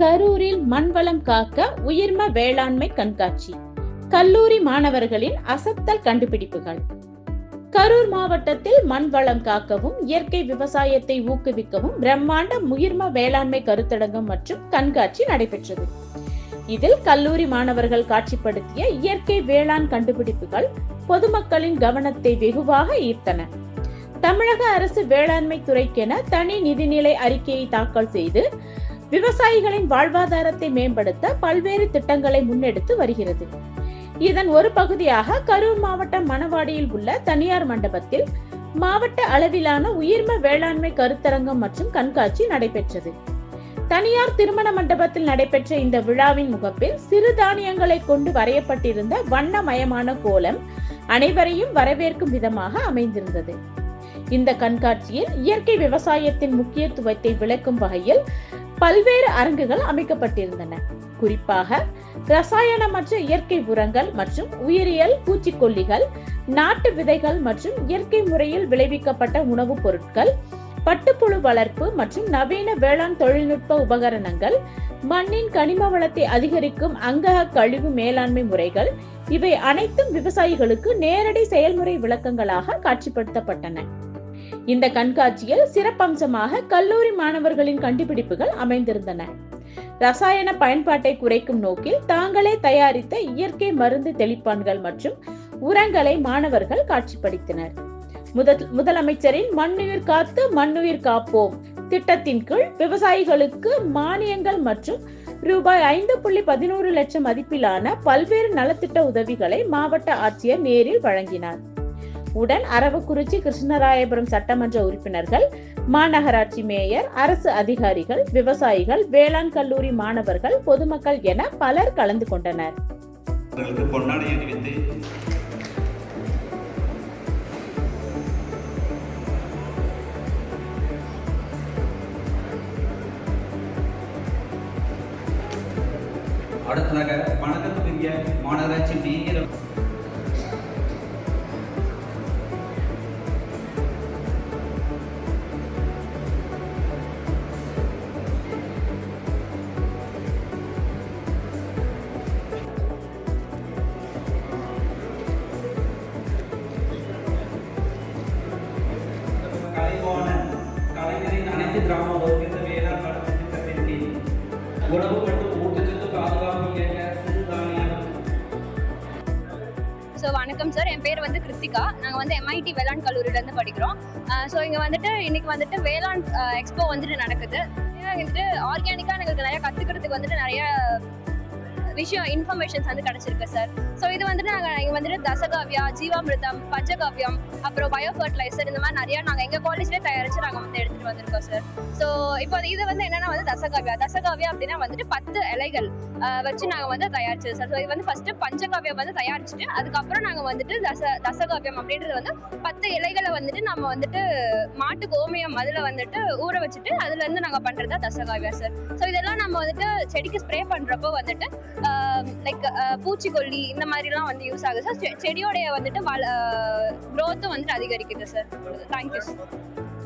கரூரில் மண்வளம் காக்க உயிர்ம வேளாண்மை கண்காட்சி. கல்லூரி மாணவர்களின் அசத்தல் கண்டுபிடிப்புகள். கரூர் மாவட்டத்தில் மண் வளம் காக்கவும் இயற்கை விவசாயத்தை ஊக்குவிக்கவும் பிரம்மாண்ட உயிர்ம வேளாண்மை கருத்தரங்கம் மற்றும் கண்காட்சி நடைபெற்றது. இதில் கல்லூரி மாணவர்கள் காட்சிப்படுத்திய இயற்கை வேளாண் கண்டுபிடிப்புகள் பொதுமக்களின் கவனத்தை வெகுவாக ஈர்த்தன. தமிழக அரசு வேளாண்மை துறைக்கென தனி நிதிநிலை அறிக்கையை தாக்கல் செய்து விவசாயிகளின் வாழ்வாதாரத்தை மேம்படுத்த பல்வேறு திட்டங்களை முன்னெடுத்து வருகிறது. இதன் ஒரு பகுதியாக கரூர் மாவட்டம் மணவாடியில் உள்ள தனியார் மண்டபத்தில் மாவட்ட அளவிலான உயிர்ம வேளாண்மை கருத்தரங்கம் மற்றும் கண்காட்சி நடைபெற்றது. தனியார் திருமண மண்டபத்தில் நடைபெற்ற இந்த விழாவின் முகப்பில் சிறுதானியங்களை கொண்டு வரையப்பட்டிருந்த வண்ணமயமான கோலம் அனைவரையும் வரவேற்கும் விதமாக அமைந்திருந்தது. இந்த கண்காட்சியில் இயற்கை விவசாயத்தின் முக்கியத்துவத்தை விளக்கும் வகையில் பல்வேறு அரங்குகள் அமைக்கப்பட்டிருந்தன. குறிப்பாக ரசாயனமற்ற இயற்கை உரங்கள் மற்றும் உயிரியல் பூச்சிக்கொல்லிகள் நாட்டு விதைகள் மற்றும் இயற்கை முறையில் விளைவிக்கப்பட்ட உணவுப் பொருட்கள் பட்டுப்புழு வளர்ப்பு மற்றும் நவீன வேளாண் தொழில்நுட்ப உபகரணங்கள் மண்ணின் கனிம வளத்தை அதிகரிக்கும் அங்கக கழிவு மேலாண்மை முறைகள் இவை அனைத்தும் விவசாயிகளுக்கு நேரடி செயல்முறை விளக்கங்களாக காட்சிப்படுத்தப்பட்டன. இந்த கண்காட்சியில் சிறப்பம்சமாக கல்லூரி மாணவர்களின் கண்டுபிடிப்புகள் அமைந்திருந்தன. ரசாயன பயன்பாட்டை குறைக்கும் நோக்கில் தாங்களே தயாரித்த இயற்கை மருந்து தெளிப்பான்கள் மற்றும் உரங்களை மாணவர்கள் காட்சிப்படுத்தினர். முதல் முதலமைச்சரின் மண்ணுயிர் காத்து மண்ணுயிர் காப்போம் திட்டத்தின் கீழ் விவசாயிகளுக்கு மானியங்கள் மற்றும் ரூபாய் ஐந்து புள்ளி பதினோரு லட்சம் மதிப்பிலான பல்வேறு நலத்திட்ட உதவிகளை மாவட்ட ஆட்சியர் நேரில் வழங்கினார். உடன் அரவக்குறிச்சி கிருஷ்ணராயபுரம் சட்டமன்ற உறுப்பினர்கள் மாநகராட்சி மேயர் அரசு அதிகாரிகள் விவசாயிகள் வேளாண் கல்லூரி மாணவர்கள் பொதுமக்கள் என பலர் கலந்து கொண்டனர். அடுத்ததாக வணக்கத்துக்குரிய மாநகராட்சி மேயர் கலைவாண கலைஞரின் அனைத்து கிராம ஒருங்கிணைந்த வேளாண் வளர்ச்சி திட்டத்தின் கீழ் உணவு மற்றும் ஊட்டச்சத்து பாதுகாப்பு இயக்க சிறுதானியம். ஸோ வணக்கம் சார் என் பேர் வந்து கிருத்திகா. நாங்கள் வந்து எம்ஐடி வேளாண் கல்லூரியிலேருந்து படிக்கிறோம். ஸோ இங்கே வந்துட்டு இன்னைக்கு வந்துட்டு வேளாண் எக்ஸ்போ வந்துட்டு நடக்குது. வந்துட்டு ஆர்கானிக்காக எங்களுக்கு நிறையா கற்றுக்கிறதுக்கு வந்துட்டு நிறைய விஷயம் இன்ஃபர்மேஷன்ஸ் வந்து கிடச்சிருக்கு சார் ஸோ இது வந்துட்டு நாங்கள் இங்கே வந்துட்டு தசகாவியா ஜீவாமிர்தம் பஞ்சகாவியம் அப்புறம் பயோ ஃபர்டிலைசர் இந்த மாதிரி நிறையா நாங்கள் எங்கள் காலேஜ்லேயே தயாரித்து நாங்கள் வந்து கொண்டு வந்திருக்கோம் சார் ஸோ இப்போ இது வந்து என்னென்னா வந்து தசகாவியா. தசகாவியா அப்படின்னா வந்துட்டு பத்து இலைகள் வச்சு நாங்கள் வந்து தயாரிச்சது சார் ஸோ இது வந்து ஃபர்ஸ்ட் பஞ்சகாவியம் வந்து தயாரிச்சுட்டு அதுக்கப்புறம் நாங்கள் வந்துட்டு தச தசகாவியம் அப்படின்றது வந்து பத்து இலைகளை வந்துட்டு நம்ம வந்துட்டு மாட்டு கோமியம் அதில் வந்துட்டு ஊற வச்சுட்டு அதுலேருந்து நாங்கள் பண்ணுறது தான் தசகாவியா சார் ஸோ இதெல்லாம் நம்ம வந்துட்டு செடிக்கு ஸ்ப்ரே பண்ணுறப்போ வந்துட்டு லைக் பூச்சிக்கொல்லி இந்த மாதிரிலாம் வந்து யூஸ் ஆகுது சார் செ- செடியோடைய வந்துட்டு வள க்ரோத்தும் வந்துட்டு அதிகரிக்குது சார் தேங்க்யூ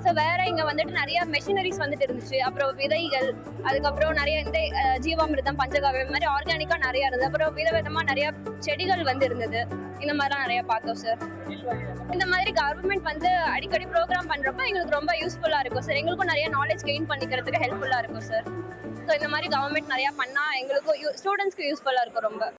ஸோ வேற இங்க வந்துட்டு நிறைய மெஷினரிஸ் வந்துட்டு இருந்துச்சு. அப்புறம் விதைகள் அதுக்கப்புறம் நிறைய இந்த ஜீவாமிர்தம் பஞ்சகாவியம் மாதிரி ஆர்கானிக்கா நிறைய இருந்தது. அப்புறம் விதவிதமா நிறைய செடிகள் வந்து இருந்தது. இந்த மாதிரிலாம் நிறைய பார்த்தோம் சார் இந்த மாதிரி கவர்மெண்ட் வந்து அடிக்கடி ப்ரோக்ராம் பண்றப்ப எங்களுக்கு ரொம்ப யூஸ்ஃபுல்லா இருக்கும் சார் எங்களுக்கும் நிறைய நாலேஜ் கெயின் பண்ணிக்கிறதுக்கு ஹெல்ப்ஃபுல்லா இருக்கும் சார் ஸோ இந்த மாதிரி கவர்மெண்ட் நிறைய பண்ணா எங்களுக்கும் ஸ்டூடெண்ட்ஸ்க்கு யூஸ்ஃபுல்லா இருக்கும் ரொம்ப.